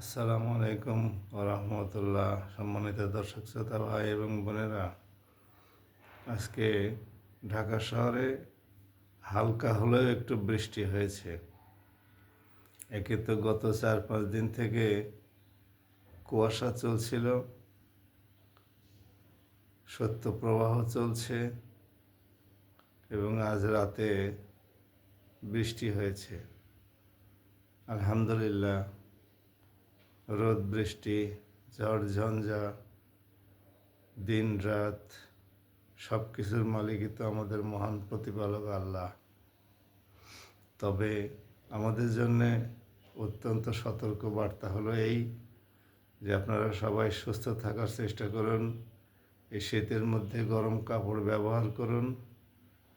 আসসালামু আলাইকুম রহমতুল্লাহ। সম্মানিত দর্শক, শ্রোতা, ভাই এবং বোনেরা, আজকে ঢাকা শহরে হালকা হলেও একটু বৃষ্টি হয়েছে। একে তো গত চার পাঁচ দিন থেকে কুয়াশা চলছিল, সত্য প্রবাহ চলছে এবং আজ রাতে বৃষ্টি হয়েছে। আলহামদুলিল্লাহ রোদ, বৃষ্টি, ঝড়, ঝঞ্ঝা, দিন, রাত সব কিছুর মালিকই তো আমাদের মহান প্রতিপালক আল্লাহ। তবে আমাদের জন্যে অত্যন্ত সতর্ক বার্তা হলো এই যে আপনারা সবাই সুস্থ থাকার চেষ্টা করুন, এই শীতের মধ্যে গরম কাপড় ব্যবহার করুন,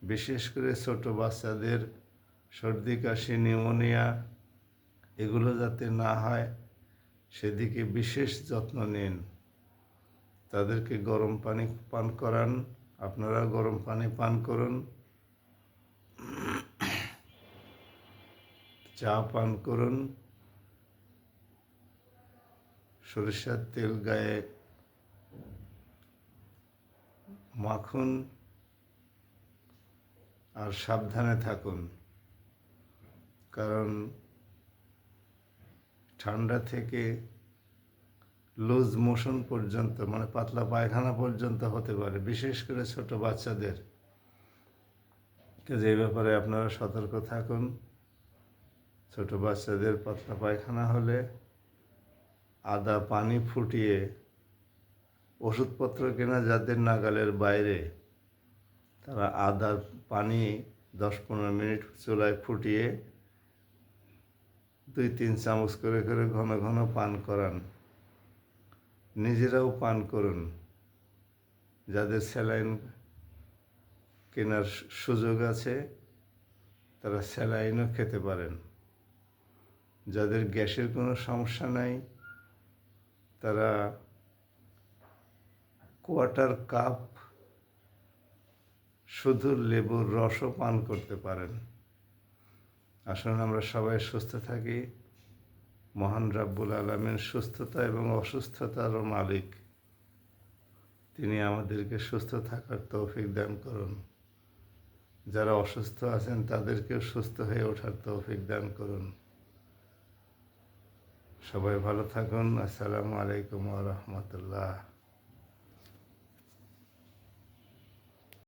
বিশেষ করে ছোট বাচ্চাদের সর্দি, কাশি, নিউমোনিয়া, এগুলো যাতে না হয় সেদিকে বিশেষ যত্ন নিন। তাদেরকে গরম পানি পান করান। আপনারা গরম পানি পান করুন। চা পান করুন। সরিষার তেল গায়ে মাখুন আর সাবধানে থাকুন। কারণ ঠান্ডা থেকে লুজ মোশন পর্যন্ত মানে পাতলা পায়খানা পর্যন্ত হতে পারে, বিশেষ করে ছোট বাচ্চাদের। এই ব্যাপারে আপনারা সতর্ক থাকুন। ছোট বাচ্চাদের পাতলা পায়খানা হলে আদা, পানি ফুটিয়ে ওষুধপত্র কেনা যাদের নাগালের বাইরে, তারা আদার পানি দশ পনেরো মিনিট চুলায় ফুটিয়ে দুই তিন চামচ করে করে ঘন ঘন পান করান। নিজেরাও পান করুন। যাদের স্যালাইন কেনার সুযোগ আছে, তারা স্যালাইনও খেতে পারেন। যাদের গ্যাসের কোনো সমস্যা নাই, তারা কোয়ার্টার কাপ, শুধু লেবুর রসও পান করতে পারেন। আসুন আমরা সবাই সুস্থ থাকি। মহান রাব্বুল আলমের সুস্থতা এবং অসুস্থতারও মালিক। তিনি আমাদেরকে সুস্থ থাকার তৌফিক দান করুন। যারা অসুস্থ আছেন, তাদেরকেও সুস্থ হয়ে ওঠার তৌফিক দান করুন। সবাই ভালো থাকুন। আসসালামু আলাইকুম রহমতুল্লাহ।